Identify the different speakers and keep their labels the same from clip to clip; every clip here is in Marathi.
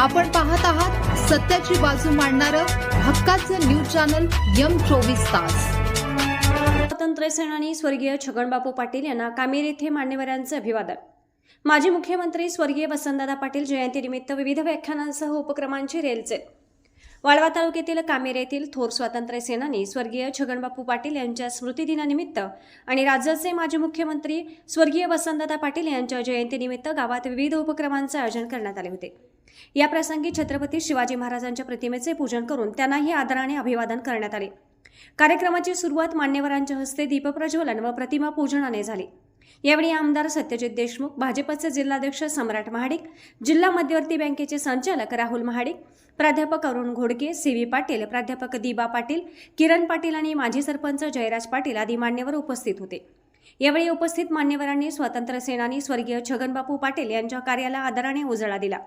Speaker 1: आपण पाहत आहात सत्याची बाजू मांडणारं हक्काचं न्यूज चॅनल यम चोवीस तास.
Speaker 2: स्वातंत्र्य सेनानी स्वर्गीय छगनबापू पाटील यांना कामेर येथे मान्यवरांचं अभिवादन. माजी मुख्यमंत्री स्वर्गीय वसंतदादा पाटील जयंतीनिमित्त विविध व्याख्यानांसह उपक्रमांची रेलचेल. वाळवा तालुक्यातील कामेर येथील थोर स्वातंत्र्य सेनानी स्वर्गीय छगनबापू पाटील यांच्या स्मृतिदिनानिमित्त आणि राज्याचे माजी मुख्यमंत्री स्वर्गीय वसंतदादा पाटील यांच्या जयंतीनिमित्त गावात विविध उपक्रमांचं आयोजन करण्यात आले होते. या प्रसंगी छत्रपती शिवाजी महाराजांच्या प्रतिमेचे पूजन करून त्यांनाही आदराने अभिवादन करण्यात आले. कार्यक्रमाची सुरुवात मान्यवरांच्या हस्ते दीपप्रज्वलन व प्रतिमा पूजनाने झाली. यावेळी आमदार सत्यजित देशमुख भाजपचे जिल्हाध्यक्ष सम्राट महाडिक जिल्हा मध्यवर्ती बँकेचे संचालक राहुल महाडिक प्राध्यापक अरुण घोडके सी व्ही पाटील प्राध्यापक दिबा पाटील किरण पाटील आणि माजी सरपंच जयराज पाटील आदी मान्यवर उपस्थित होते. यावेळी उपस्थित मान्यवरांनी स्वातंत्र्य सेनानी स्वर्गीय छगनबापू पाटील यांच्या कार्याला आदराने उजळा दिला.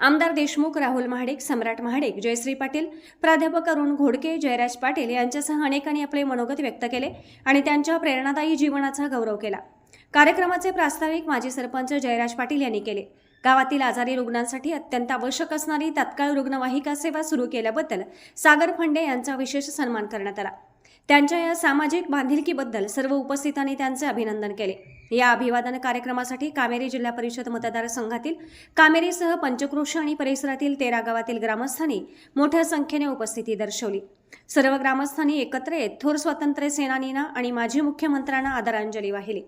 Speaker 2: आमदार देशमुख राहुल महाडिक सम्राट महाडिक जयश्री पाटील प्राध्यापक अरुण घोडके जयराज पाटील यांच्यासह अनेकांनी आपले मनोगत व्यक्त केले आणि त्यांच्या प्रेरणादायी जीवनाचा गौरव केला. कार्यक्रमाचे प्रास्ताविक माजी सरपंच जयराज पाटील यांनी केले. गावातील आजारी रुग्णांसाठी अत्यंत आवश्यक असणारी तात्काळ रुग्णवाहिका सेवा सुरू केल्याबद्दल सागर फंडे यांचा विशेष सन्मान करण्यात आला. त्यांच्या या सामाजिक बांधिलकीबद्दल सर्व उपस्थितांनी त्यांचे अभिनंदन केले. या अभिवादन कार्यक्रमासाठी कामेरी जिल्हा परिषद मतदारसंघातील कामेरीसह पंचक्रोश आणि परिसरातील तेरा गावातील ग्रामस्थांनी मोठ्या संख्येने उपस्थिती दर्शवली. सर्व ग्रामस्थांनी एकत्र येत थोर स्वातंत्र्य सेनानींना आणि माजी मुख्यमंत्र्यांना आदरांजली वाहिली.